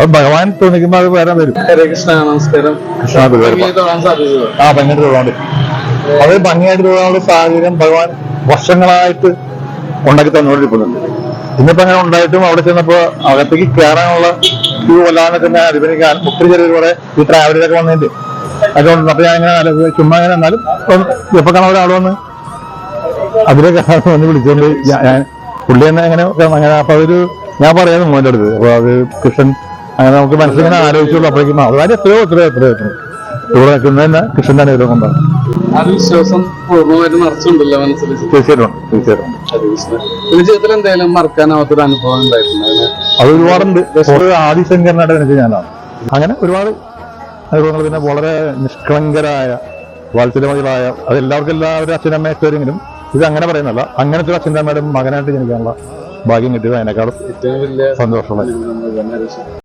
അത് ഭഗവാൻ തുണിക്കുമ്പോ അത് വരാൻ വരും. ഹരേ കൃഷ്ണ നമസ്കാരം. കൃഷ്ണ ഗുരുവായൂരപ്പ. ഭംഗിയായി തൊഴാൻ സാധിച്ചത് ആ ഭംഗിയായിട്ട് തൊഴാണ്ട് അത് ഭംഗിയായിട്ട് തൊഴാനുള്ള സാഹചര്യം ഭഗവാൻ വർഷങ്ങളായിട്ട് ഉണ്ടാക്കി തന്നോണ്ടിരിക്കുന്നുണ്ട്. ഇന്നിപ്പോ അങ്ങനെ ഉണ്ടായിട്ടും അവിടെ ചെന്നപ്പോ അകത്തേക്ക് കയറാനുള്ള ക്യൂ അല്ലാതെ തന്നെ അഭിനയിക്കാൻ ഒത്തിരി ചെറിയ കുറെ ഈ ട്രാവലറൊക്കെ വന്നതിന്റെ അതുകൊണ്ട് അപ്പൊ ഞാൻ ഇങ്ങനെ ചുമ്മാ ഇങ്ങനെ എന്നാലും എപ്പോ കാണാൻ ഒരാൾ വന്ന് അതിലൊക്കെ വന്ന് വിളിച്ചോണ്ട് ഞാൻ പുള്ളി തന്നെ അങ്ങനെ അങ്ങനെ. അപ്പൊ അതൊരു ഞാൻ പറയാതെ മോന്റെ അടുത്ത്. അപ്പൊ അത് കൃഷ്ണൻ അങ്ങനെ നമുക്ക് മനസ്സിലിങ്ങനെ ആലോചിച്ചുള്ളൂ. അപ്പോഴേക്കും അതായത് എത്രയോ എത്രയോ എത്രയോ എത്രയോ. ഇവിടെ നിൽക്കുന്നത് തന്നെ കൃഷ്ണന്റെ അനുഗ്രഹം കൊണ്ടാണ്. ആ വിശ്വാസം പൂർണമായിട്ട് നിറച്ചുണ്ടല്ലോ മനസ്സിൽ. തീർച്ചയായിട്ടും തീർച്ചയായിട്ടും. പിന്നെ ജീവിതത്തിൽ മറക്കാനാവാത്തൊരു അനുഭവം ഉണ്ടായിട്ടുണ്ട് അത് ഒരുപാടുണ്ട്. ഒരു ആദിശങ്കരനായിട്ട് എനിക്ക് ഞാനാണ്. അങ്ങനെ ഒരുപാട് അനുഭവങ്ങൾ. പിന്നെ വളരെ നിഷ്കളങ്കരായ വാത്സല്യമതികളായ അത് എല്ലാവർക്കും എല്ലാവരും അച്ഛനമ്മയൊക്കെ വരെങ്കിലും ഇത് അങ്ങനെ പറയുന്നല്ല അങ്ങനത്തെ ഒരു അച്ഛന്റെ അമ്മയുടെ മകനായിട്ട് ജനിക്കാനുള്ള ഭാഗ്യം കിട്ടിയത് അതിനേക്കാളും ഏറ്റവും വലിയ സന്തോഷമുള്ള